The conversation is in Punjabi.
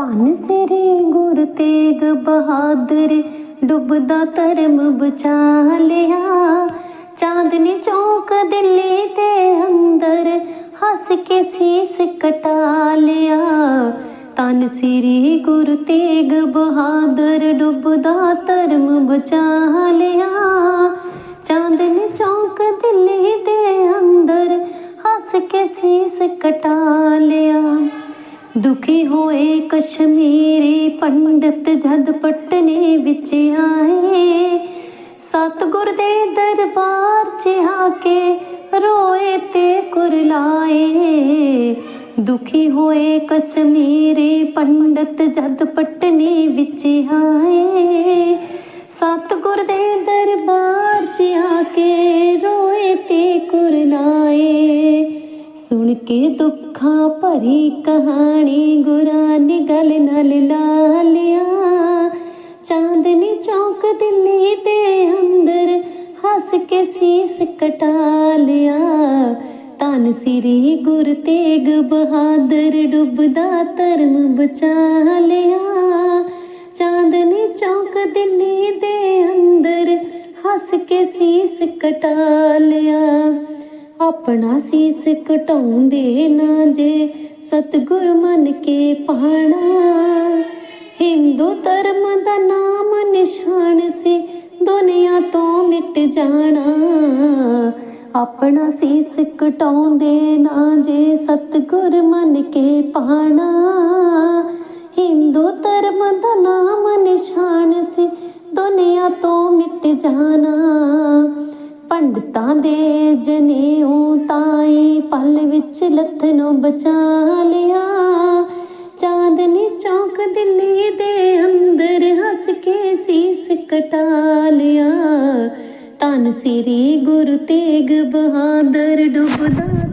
ਧੰਨ ਸ੍ਰੀ ਗੁਰੂ ਤੇਗ ਬਹਾਦਰ, ਡੁੱਬਦਾ ਧਰਮ ਬਚਾ ਲਿਆ। ਚਾਂਦਨੀ ਚੌਕ ਦਿੱਲੀ ਦੇ ਅੰਦਰ ਹੱਸ ਕੇ ਸੀਸ ਕਟਾ ਲਿਆ। ਧੰਨ ਸ੍ਰੀ ਗੁਰੂ ਤੇਗ ਬਹਾਦਰ, ਡੁੱਬਦਾ ਧਰਮ ਬਚਾ ਲਿਆ। ਚਾਂਦਨੀ ਚੌਕ ਦਿੱਲੀ ਦੇ ਅੰਦਰ ਹੱਸ ਕੇ ਸੀਸ ਕਟਾ ਲਿਆ। ਦੁਖੀ ਹੋਏ ਕਸ਼ਮੀਰੀ ਪੰਡਤ ਜਦ ਪਟਨੇ ਵਿੱਚ ਆਏ, ਸਤਗੁਰ ਦੇ ਦਰਬਾਰ 'ਚ ਆ ਕੇ ਰੋਏ ਤੇ ਕੁਰਲਾਏ ਦੁਖੀ ਹੋਏ ਕਸ਼ਮੀਰੀ ਪੰਡਤ ਜਦ ਪਟਨੇ ਵਿੱਚ ਆਏ, ਸਤਗੁਰ ਦੇ ਦਰਬਾਰ 'ਚ ਆ ਕੇ ਰੋਏ ਤੇ ਕੇ ਦੁੱਖਾਂ ਭਰੀ ਕਹਾਣੀ ਗੁਰਾਂ ਨੇ ਗਲ ਨਾਲ ਲਾ ਲਿਆ। ਚਾਂਦਨੀ ਚੌਕ ਦਿੱਲੀ ਦੇ ਅੰਦਰ ਹੱਸ ਕੇ ਸੀਸ ਕਟਾ ਲਿਆ। ਧੰਨ ਸ੍ਰੀ ਗੁਰ ਤੇਗ ਬਹਾਦਰ ਡੁੱਬਦਾ ਧਰਮ ਬਚਾ ਲਿਆ। ਚਾਂਦਨੀ ਚੌਕ ਦਿੱਲੀ ਦੇ ਅੰਦਰ ਹੱਸ ਕੇ ਸੀਸ ਕਟਾ ਲਿਆ। ਆਪਣਾ ਸੀਸ ਕਟਾਉਂਦੇ ਨਾ ਜੇ ਸਤਿਗੁਰ ਮੰਨ ਕੇ ਪਾਣਾ। ਹਿੰਦੂ ਧਰਮ ਦਾ ਨਾਮ ਨਿਸ਼ਾਨ ਸੀ, ਦੁਨੀਆ ਤੋਂ ਮਿਟ ਜਾਣਾ। ਆਪਣਾ ਸੀਸ ਕਟਾਉਂਦੇ ਨਾ ਜੇ ਸਤਿਗੁਰ ਮੰਨ ਕੇ ਪਾਣਾ। ਹਿੰਦੂ ਧਰਮ ਦਾ ਨਾਮ ਨਿਸ਼ਾਨ ਸੀ, ਦੁਨੀਆ ਤੋਂ ਮਿਟ ਜਾਣਾ। ਪੰਡਤਾਂ ਦੇ ਜਨੇਊ ਤਾਈ ਪਲ ਵਿੱਚ ਲੱਥ ਬਚਾ ਲਿਆ। ਚਾਂਦਨੀ ਚੌਕ ਦਿੱਲੀ ਦੇ ਅੰਦਰ ਹੱਸ ਕੇ ਸੀਸ ਕਟਾ ਲਿਆ। ਧੰਨ ਸ੍ਰੀ ਗੁਰੂ ਤੇਗ ਬਹਾਦਰ ਡੁੱਬਦਾ